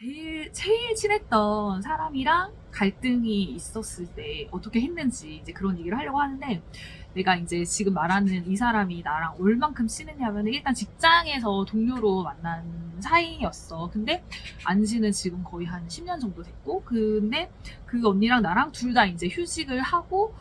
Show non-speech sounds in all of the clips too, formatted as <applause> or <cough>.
제일, 제일 친했던 사람이랑 갈등이 있었을 때 어떻게 했는지 이제 그런 얘기를 하려고 하는데 내가 이제 지금 말하는 이 사람이 나랑 얼만큼 친했냐면 일단 직장에서 동료로 만난 사이였어. 근데 안지는 지금 거의 한 10년 정도 됐고 근데 그 언니랑 나랑 둘 다 이제 휴직을 하고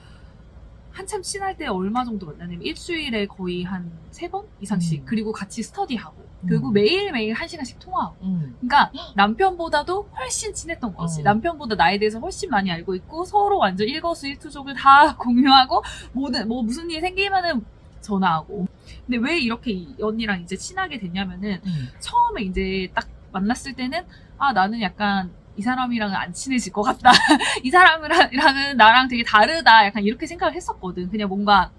한참 친할 때 얼마 정도 만나냐면 일주일에 거의 한 세 번 이상씩 음. 그리고 같이 스터디하고 그리고 음. 매일매일 한 시간씩 통화하고 음. 그러니까 남편보다도 훨씬 친했던 거지. 어. 남편보다 나에 대해서 훨씬 많이 알고 있고 서로 완전 일거수일투족을 다 <laughs> 공유하고 모든 뭐 무슨 일이 생기면은 전화하고. 근데 왜 이렇게 이 언니랑 이제 친하게 됐냐면은 음. 처음에 이제 딱 만났을 때는 아 나는 약간 이 사람이랑은 안 친해질 것 같다. <laughs> 이 사람이랑은 나랑 되게 다르다. 약간 이렇게 생각을 했었거든. 그냥 뭔가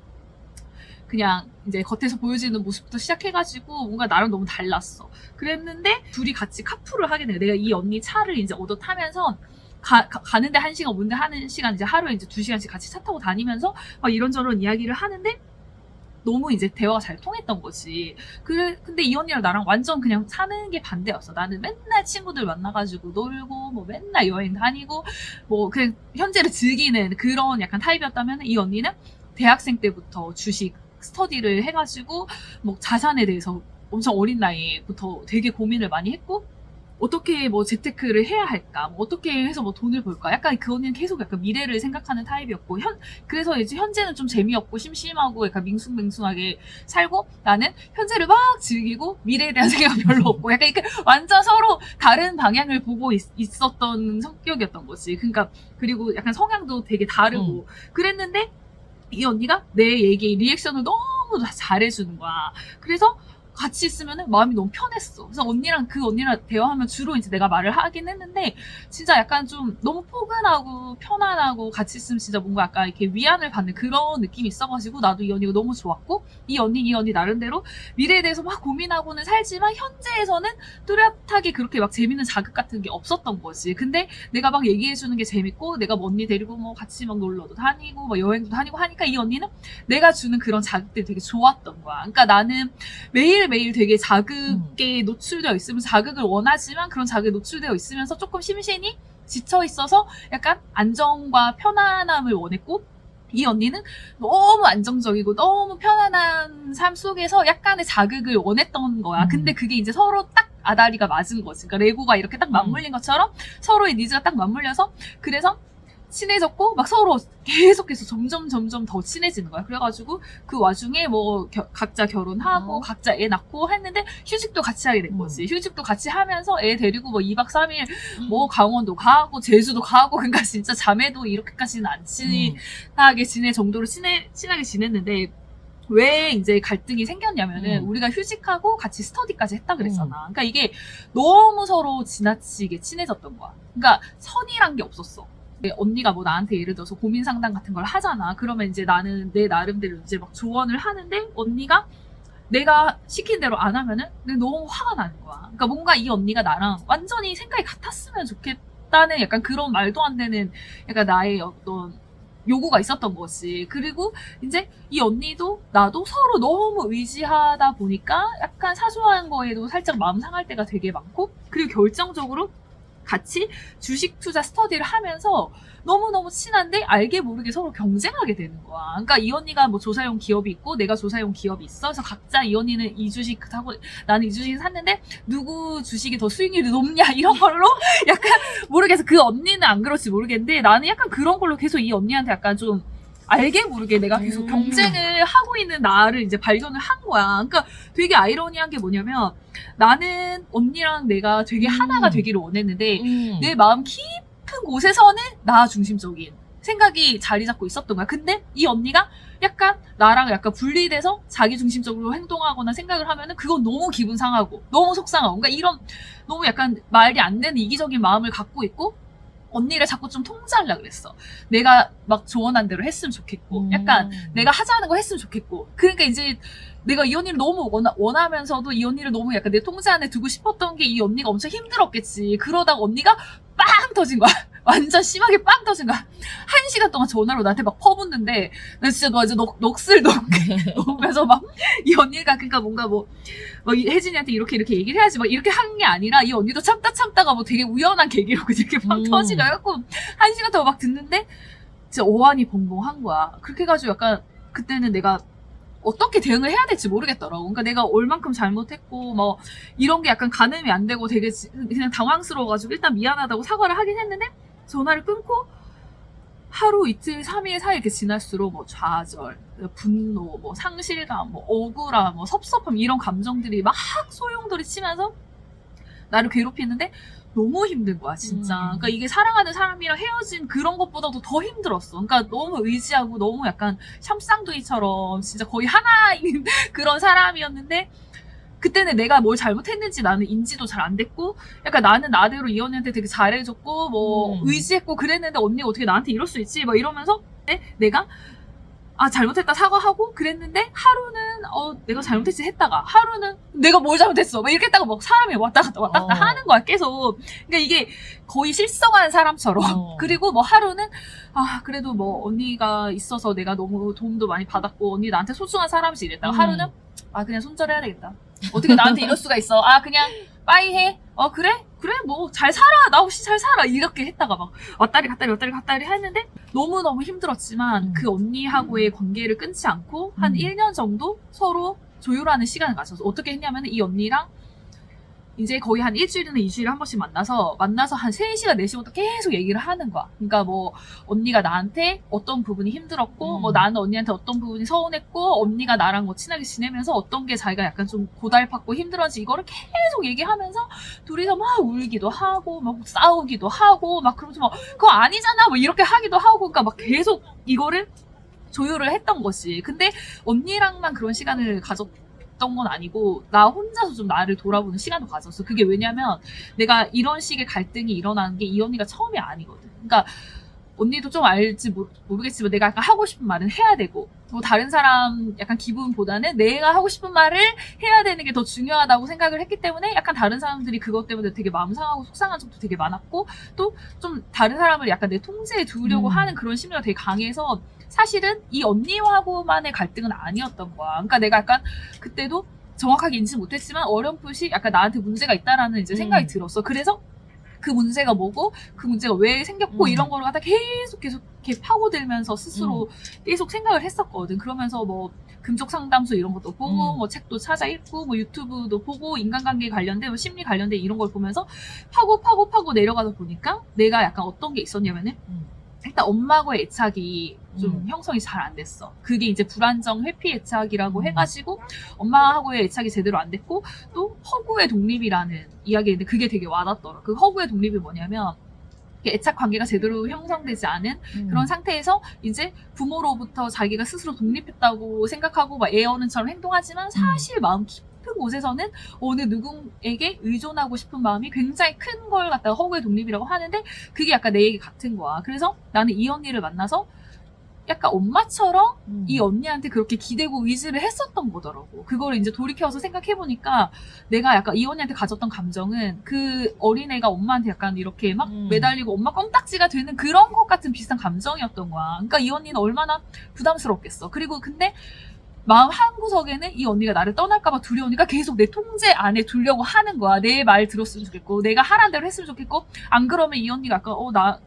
그냥 이제 겉에서 보여지는 모습부터 시작해가지고 뭔가 나랑 너무 달랐어. 그랬는데 둘이 같이 카풀을 하게 돼. 내가 이 언니 차를 이제 얻어 타면서 가, 가, 는데한 시간, 오는데 하는 시간, 이제 하루에 이제 두 시간씩 같이 차 타고 다니면서 막 이런저런 이야기를 하는데 너무 이제 대화가 잘 통했던 거지. 그래, 근데 이 언니랑 나랑 완전 그냥 사는 게 반대였어. 나는 맨날 친구들 만나가지고 놀고, 뭐 맨날 여행 다니고, 뭐 그냥 현재를 즐기는 그런 약간 타입이었다면 이 언니는 대학생 때부터 주식 스터디를 해가지고 뭐 자산에 대해서 엄청 어린 나이부터 되게 고민을 많이 했고 어떻게 뭐 재테크를 해야 할까? 뭐 어떻게 해서 뭐 돈을 벌까? 약간 그 언니는 계속 약간 미래를 생각하는 타입이었고 현 그래서 이제 현재는 좀 재미없고 심심하고 약간 밍숭맹숭하게 살고 나는 현재를 막 즐기고 미래에 대한 <laughs> 생각이 별로 없고 약간 이렇게 완전 서로 다른 방향을 보고 있, 었던 성격이었던 거지. 그러니까 그리고 약간 성향도 되게 다르고 그랬는데 이 언니가 내 얘기 리액션을 너무 다 잘해주는 거야. 그래서 같이 있으면 마음이 너무 편했어. 그래서 언니랑 그 언니랑 대화하면 주로 이제 내가 말을 하긴 했는데 진짜 약간 좀 너무 포근하고 편안하고 같이 있으면 진짜 뭔가 약간 이렇게 위안을 받는 그런 느낌이 있어가지고 나도 이 언니가 너무 좋았고 이 언니 이 언니 나름대로 미래에 대해서 막 고민하고는 살지만 현재에서는 뚜렷하게 그렇게 막 재밌는 자극 같은 게 없었던 거지. 근데 내가 막 얘기해주는 게 재밌고 내가 뭐 언니 데리고 뭐 같이 막 놀러도 다니고 뭐 여행도 다니고 하니까 이 언니는 내가 주는 그런 자극들이 되게 좋았던 거야. 그러니까 나는 매일 매일 되게 자극에 노출되어 있으면서 자극을 원하지만 그런 자극에 노출되어 있으면서 조금 심신이 지쳐 있어서 약간 안정과 편안함을 원했고 이 언니는 너무 안정적이고 너무 편안한 삶 속에서 약간의 자극을 원했던 거야. 음. 근데 그게 이제 서로 딱 아다리가 맞은 거지. 그러니까 레고가 이렇게 딱 맞물린 것처럼 서로의 니즈가 딱 맞물려서 그래서 친해졌고 막 서로 계속해서 점점 점점 더 친해지는 거야. 그래가지고 그 와중에 뭐 겨- 각자 결혼하고 어. 각자 애 낳고 했는데 휴직도 같이 하게 된 음. 거지. 휴직도 같이 하면서 애 데리고 뭐 2박 3일 뭐 강원도 가고 제주도 가고 <laughs> 그러니까 진짜 자매도 이렇게까지는 안 친히 음. 친하게 지낼 정도로 친해, 친하게 지냈는데 왜 이제 갈등이 생겼냐면은 음. 우리가 휴직하고 같이 스터디까지 했다 그랬잖아. 그러니까 이게 너무 서로 지나치게 친해졌던 거야. 그러니까 선이란 게 없었어. 네, 언니가 뭐 나한테 예를 들어서 고민 상담 같은 걸 하잖아. 그러면 이제 나는 내 나름대로 이제 막 조언을 하는데 언니가 내가 시킨 대로 안 하면은 너무 화가 나는 거야. 그러니까 뭔가 이 언니가 나랑 완전히 생각이 같았으면 좋겠다는 약간 그런 말도 안 되는 약간 나의 어떤 요구가 있었던 거지. 그리고 이제 이 언니도 나도 서로 너무 의지하다 보니까 약간 사소한 거에도 살짝 마음 상할 때가 되게 많고 그리고 결정적으로 같이 주식 투자 스터디를 하면서 너무너무 친한데 알게 모르게 서로 경쟁하게 되는 거야. 그러니까 이 언니가 뭐 조사용 기업이 있고 내가 조사용 기업이 있어. 그래서 각자 이 언니는 이 주식 사고 나는 이 주식 샀는데 누구 주식이 더 수익률이 높냐 <laughs> 이런 걸로 약간 모르겠어. 그 언니는 안 그럴지 모르겠는데 나는 약간 그런 걸로 계속 이 언니한테 약간 좀 알게 모르게 내가 계속 음. 경쟁을 하고 있는 나를 이제 발견을 한 거야. 그러니까 되게 아이러니한 게 뭐냐면 나는 언니랑 내가 되게 음. 하나가 되기를 원했는데 음. 내 마음 깊은 곳에서는 나 중심적인 생각이 자리 잡고 있었던 거야. 근데 이 언니가 약간 나랑 약간 분리돼서 자기 중심적으로 행동하거나 생각을 하면은 그건 너무 기분 상하고 너무 속상하고 그러니까 이런 너무 약간 말이 안 되는 이기적인 마음을 갖고 있고 언니를 자꾸 좀 통제하려고 그랬어. 내가 막 조언한 대로 했으면 좋겠고 음. 약간 내가 하자는 거 했으면 좋겠고. 그러니까 이제 내가 이 언니를 너무 원하, 원하면서도 이 언니를 너무 약간 내 통제 안에 두고 싶었던 게 이 언니가 엄청 힘들었겠지. 그러다가 언니가 빵 터진 거야. 완전 심하게 빵 터진 거야. 한 시간 동안 전화로 나한테 막 퍼붓는데 나 진짜 완전 넋, 넋을 놓으면서 막 이 언니가 그러니까 뭔가 뭐, 뭐이 혜진이한테 이렇게 이렇게 얘기를 해야지 막 이렇게 한 게 아니라 이 언니도 참다 참다가 뭐 되게 우연한 계기로 그렇게 빵 음. 터지고 해갖고 한 시간 동안 막 듣는데 진짜 어안이 벙벙한 거야. 그렇게 해가지고 약간 그때는 내가 어떻게 대응을 해야 될지 모르겠더라고. 그러니까 내가 얼만큼 잘못했고 뭐 이런 게 약간 가늠이 안 되고 되게 지- 그냥 당황스러워가지고 일단 미안하다고 사과를 하긴 했는데 전화를 끊고 하루 이틀 삼일 4일 이렇게 지날수록 뭐 좌절, 분노, 뭐 상실감, 뭐 억울함, 뭐 섭섭함 이런 감정들이 막 소용돌이 치면서 나를 괴롭히는데 너무 힘든 거야 진짜. 음. 그러니까 이게 사랑하는 사람이랑 헤어진 그런 것보다도 더 힘들었어. 그러니까 너무 의지하고 너무 약간 샴쌍둥이처럼 진짜 거의 하나인 <laughs> 그런 사람이었는데 그때는 내가 뭘 잘못했는지 나는 인지도 잘 안 됐고 약간 나는 나대로 이 언니한테 되게 잘해줬고 뭐 음. 의지했고 그랬는데 언니가 어떻게 나한테 이럴 수 있지 뭐 이러면서 네? 내가 아 잘못했다 사과하고 그랬는데 하루는 어 내가 잘못했지 했다가 하루는 내가 뭘 잘못했어 막 이렇게 했다가 막 사람이 왔다 갔다 왔다 갔다 어. 하는 거야 계속 그러니까 이게 거의 실성한 사람처럼 어. <laughs> 그리고 뭐 하루는 아 그래도 뭐 언니가 있어서 내가 너무 도움도 많이 받았고 언니 나한테 소중한 사람이지 이랬다가 음. 하루는 아 그냥 손절해야 되겠다 어떻게 나한테 이럴 수가 있어? 아 그냥 빠이 해. 어 그래? 그래 뭐 잘 살아. 나 없이 잘 살아. 이렇게 했다가 막 왔다리 갔다리 왔다리 갔다리 했는데 너무 너무 힘들었지만 음. 그 언니하고의 관계를 끊지 않고 한 음. 1년 정도 서로 조율하는 시간을 가져서 어떻게 했냐면 이 언니랑 이제 거의 한 일주일이나 이주일에 한 번씩 만나서 만나서 한 3시간 4시간부터 계속 얘기를 하는 거야. 그러니까 뭐 언니가 나한테 어떤 부분이 힘들었고 음. 뭐 나는 언니한테 어떤 부분이 서운했고 언니가 나랑 뭐 친하게 지내면서 어떤 게 자기가 약간 좀 고달팠고 힘들었지 이거를 계속 얘기하면서 둘이서 막 울기도 하고 막 싸우기도 하고 막 그러면서 막 그거 아니잖아 뭐 이렇게 하기도 하고 그러니까 막 계속 이거를 조율을 했던 것이 근데 언니랑만 그런 시간을 가졌 던 건 아니고 나 혼자서 좀 나를 돌아보는 시간도 가졌어 그게 왜냐면 내가 이런 식의 갈등이 일어나는 게 이 언니가 처음이 아니거든 그러니까 언니도 좀 알지 모르, 모르겠지만 내가 약간 하고 싶은 말은 해야 되고 뭐 다른 사람 약간 기분보다는 내가 하고 싶은 말을 해야 되는 게 더 중요하다고 생각을 했기 때문에 약간 다른 사람들이 그것 때문에 되게 마음 상하고 속상한 적도 되게 많았고 또 좀 다른 사람을 약간 내 통제에 두려고 음. 하는 그런 심리가 되게 강해서 사실은 이 언니하고만의 갈등은 아니었던 거야. 그러니까 내가 약간 그때도 정확하게 인지 못했지만 어렴풋이 약간 나한테 문제가 있다라는 이제 생각이 음. 들었어. 그래서 그 문제가 뭐고 그 문제가 왜 생겼고 음. 이런 거를 갖다 계속 계속 이렇게 파고들면서 스스로 계속 생각을 했었거든. 그러면서 뭐 금쪽 상담소 이런 것도 보고 음. 뭐 책도 찾아 읽고 뭐 유튜브도 보고 인간관계 관련된 뭐 심리 관련된 이런 걸 보면서 파고 파고 파고 내려가다 보니까 내가 약간 어떤 게 있었냐면은 음. 일단 엄마하고의 애착이 좀 음. 형성이 잘 안 됐어. 그게 이제 불안정 회피 애착이라고 음. 해가지고 엄마하고의 애착이 제대로 안 됐고 또 허구의 독립이라는 이야기인데 그게 되게 와닿더라. 그 허구의 독립이 뭐냐면 애착 관계가 제대로 형성되지 않은 음. 그런 상태에서 이제 부모로부터 자기가 스스로 독립했다고 생각하고 막 애어른처럼 행동하지만 사실 마음 깊 은 곳에서는 어느 누구에게 의존하고 싶은 마음이 굉장히 큰 걸 갖다가 허구의 독립이라고 하는데 그게 약간 내 얘기 같은 거야. 그래서 나는 이 언니를 만나서 약간 엄마처럼 음. 이 언니한테 그렇게 기대고 의지를 했었던 거더라고. 그걸 이제 돌이켜서 생각해보니까 내가 약간 이 언니한테 가졌던 감정은 그 어린애가 엄마한테 약간 이렇게 막 음. 매달리고 엄마 껌딱지가 되는 그런 것 같은 비슷한 감정이었던 거야. 그러니까 이 언니는 얼마나 부담스럽겠어. 그리고 근데 마음 한 구석에는 이 언니가 나를 떠날까봐 두려우니까 계속 내 통제 안에 두려고 하는 거야. 내 말 들었으면 좋겠고, 내가 하라는 대로 했으면 좋겠고, 안 그러면 이 언니가 약간, 어, 나,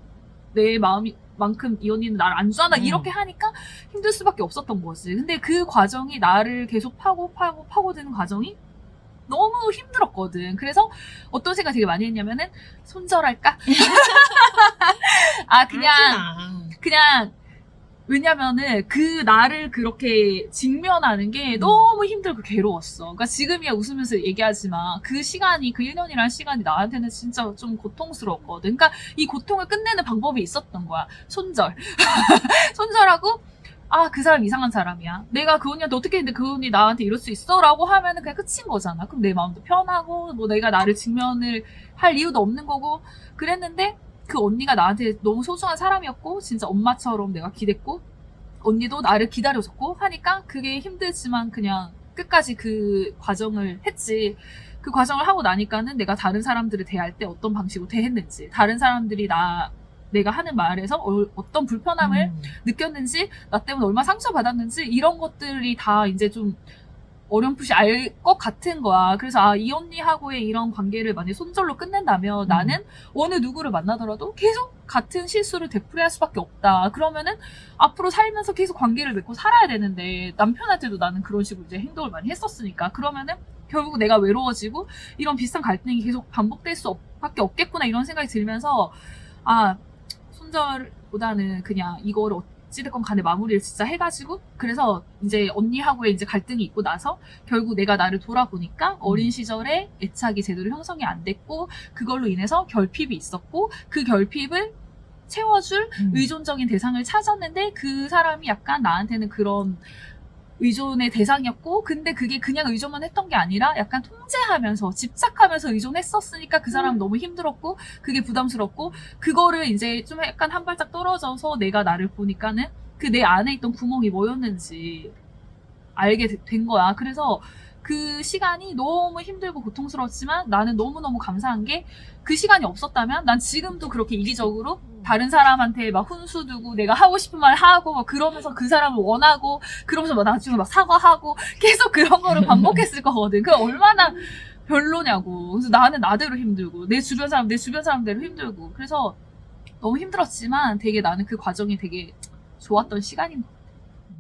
내 마음이, 만큼 이 언니는 나를 안 좋아하나 음. 이렇게 하니까 힘들 수밖에 없었던 거지. 근데 그 과정이 나를 계속 파고 파고 파고드는 과정이 너무 힘들었거든. 그래서 어떤 생각 되게 많이 했냐면은 손절할까? <laughs> 아 그냥. 그냥 왜냐면은 그 나를 그렇게 직면하는 게 음. 너무 힘들고 괴로웠어. 그러니까 지금이야 웃으면서 얘기하지만 그 시간이 그 1년이라는 시간이 나한테는 진짜 좀 고통스러웠거든. 그러니까 이 고통을 끝내는 방법이 있었던 거야. 손절. <laughs> 손절하고 아, 그 사람 이상한 사람이야. 내가 그 언니한테 어떻게 했는데 그 언니 나한테 이럴 수 있어? 라고 하면은 그냥 끝인 거잖아. 그럼 내 마음도 편하고, 뭐 내가 나를 직면을 할 이유도 없는 거고, 그랬는데 그 언니가 나한테 너무 소중한 사람이었고, 진짜 엄마처럼 내가 기댔고, 언니도 나를 기다려줬고 하니까 그게 힘들지만 그냥 끝까지 그 과정을 했지. 그 과정을 하고 나니까는 내가 다른 사람들을 대할 때 어떤 방식으로 대했는지, 다른 사람들이 나 내가 하는 말에서 어, 어떤 불편함을 음. 느꼈는지 나 때문에 얼마나 상처받았는지 이런 것들이 다 이제 좀 어렴풋이 알 것 같은 거야. 그래서 아, 이 언니하고의 이런 관계를 만약에 손절로 끝낸다면 음. 나는 어느 누구를 만나더라도 계속 같은 실수를 되풀이할 수밖에 없다. 그러면은 앞으로 살면서 계속 관계를 맺고 살아야 되는데 남편한테도 나는 그런 식으로 이제 행동을 많이 했었으니까 그러면은 결국 내가 외로워지고 이런 비슷한 갈등이 계속 반복될 수밖에 없겠구나 이런 생각이 들면서 아 손절보다는 그냥 이거를 어찌됐건 간에 마무리를 진짜 해가지고 그래서 이제 언니하고의 이제 갈등이 있고 나서 결국 내가 나를 돌아보니까 어린 시절에 애착이 제대로 형성이 안 됐고 그걸로 인해서 결핍이 있었고 그 결핍을 채워줄 음. 의존적인 대상을 찾았는데 그 사람이 약간 나한테는 그런 의존의 대상이었고 근데 그게 그냥 의존만 했던 게 아니라 약간 통제하면서 집착하면서 의존했었으니까 그 사람은 너무 힘들었고 그게 부담스럽고 그거를 이제 좀 약간 한 발짝 떨어져서 내가 나를 보니까는 그 내 안에 있던 구멍이 뭐였는지 알게 되- 된 거야. 그래서 그 시간이 너무 힘들고 고통스러웠지만 나는 너무너무 감사한 게 그 시간이 없었다면 난 지금도 그렇게 이기적으로 다른 사람한테 막 훈수 두고 내가 하고 싶은 말 하고 막 그러면서 그 사람을 원하고 그러면서 막 나중에 막 사과하고 계속 그런 거를 반복했을 거거든. 그 얼마나 별로냐고. 그래서 나는 나대로 힘들고 내 주변 사람 내 주변 사람대로 힘들고 그래서 너무 힘들었지만 되게 나는 그 과정이 되게 좋았던 시간인 것 같아.